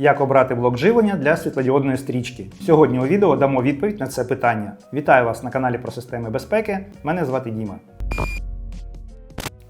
Як обрати блок живлення для світлодіодної стрічки? Сьогодні у відео дамо відповідь на це питання. Вітаю вас на каналі про системи безпеки. Мене звати Діма.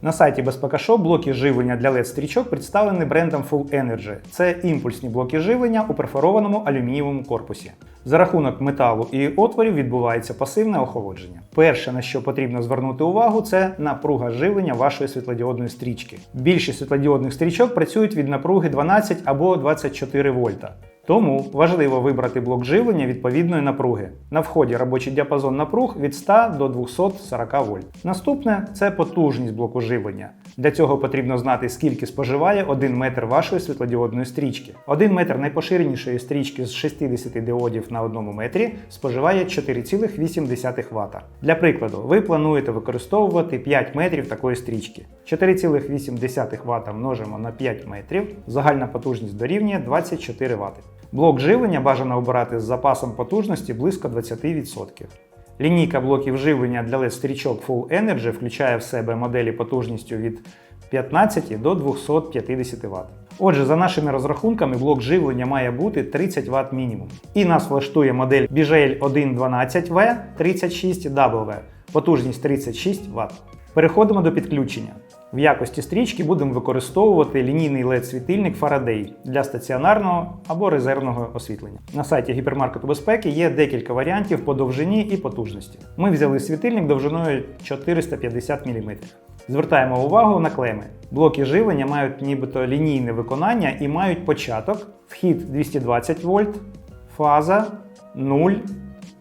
На сайті Безпека Shop блоки живлення для LED стрічок представлені брендом Full Energy. Це імпульсні блоки живлення у перфорованому алюмінієвому корпусі. За рахунок металу і отворів відбувається пасивне охолодження. Перше, на що потрібно звернути увагу, це напруга живлення вашої світлодіодної стрічки. Більшість світлодіодних стрічок працюють від напруги 12 або 24 вольта. Тому важливо вибрати блок живлення відповідної напруги. На вході робочий діапазон напруг від 100 до 240 вольт. Наступне це потужність блоку живлення. Для цього потрібно знати, скільки споживає 1 метр вашої світлодіодної стрічки. 1 метр найпоширенішої стрічки з 60 диодів на 1 метрі споживає 4,8 Вт. Для прикладу, ви плануєте використовувати 5 метрів такої стрічки. 4,8 Вт множимо на 5 метрів, загальна потужність дорівнює 24 Вт. Блок живлення бажано обирати з запасом потужності близько 20%. Лінійка блоків живлення для LED стрічок Full Energy включає в себе моделі потужністю від 15 до 250 Вт. Отже, за нашими розрахунками, блок живлення має бути 30 Вт мінімум. І нас влаштує модель BGL 112V 36W, потужність 36 Вт. Переходимо до підключення. В якості стрічки будемо використовувати лінійний LED-світильник Faraday для стаціонарного або резервного освітлення. На сайті гіпермаркету безпеки є декілька варіантів по довжині і потужності. Ми взяли світильник довжиною 450 мм. Звертаємо увагу на клеми. Блоки живлення мають нібито лінійне виконання і мають початок, вхід 220 вольт, фаза 0,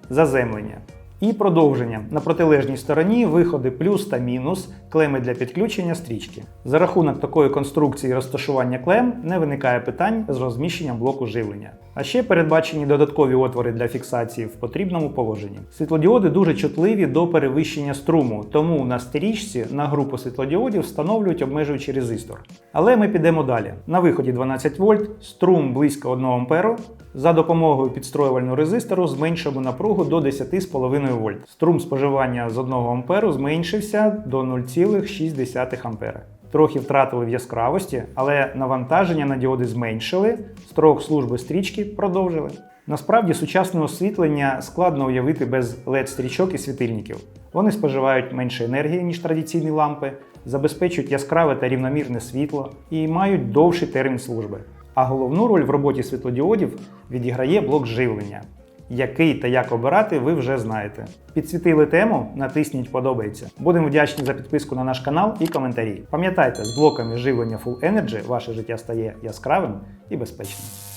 заземлення. І продовження на протилежній стороні виходи плюс та мінус, клеми для підключення стрічки. За рахунок такої конструкції розташування клем не виникає питань з розміщенням блоку живлення. А ще передбачені додаткові отвори для фіксації в потрібному положенні. Світлодіоди дуже чутливі до перевищення струму, тому на стрічці на групу світлодіодів встановлюють обмежуючий резистор. Але ми підемо далі. На виході 12 вольт, струм близько 1 А. За допомогою підстроювального резистору зменшимо напругу до 10,5 вольт. Струм споживання з 1 А зменшився до 0,6 А. Трохи втратили в яскравості, але навантаження на діоди зменшили, строк служби стрічки продовжили. Насправді сучасне освітлення складно уявити без LED-стрічок і світильників. Вони споживають менше енергії, ніж традиційні лампи, забезпечують яскраве та рівномірне світло і мають довший термін служби. А головну роль в роботі світлодіодів відіграє блок живлення. Який та як обирати, ви вже знаєте. Підсвітили тему, натисніть подобається. Будемо вдячні за підписку на наш канал і коментарі. Пам'ятайте, з блоками живлення Full Energy ваше життя стає яскравим і безпечним.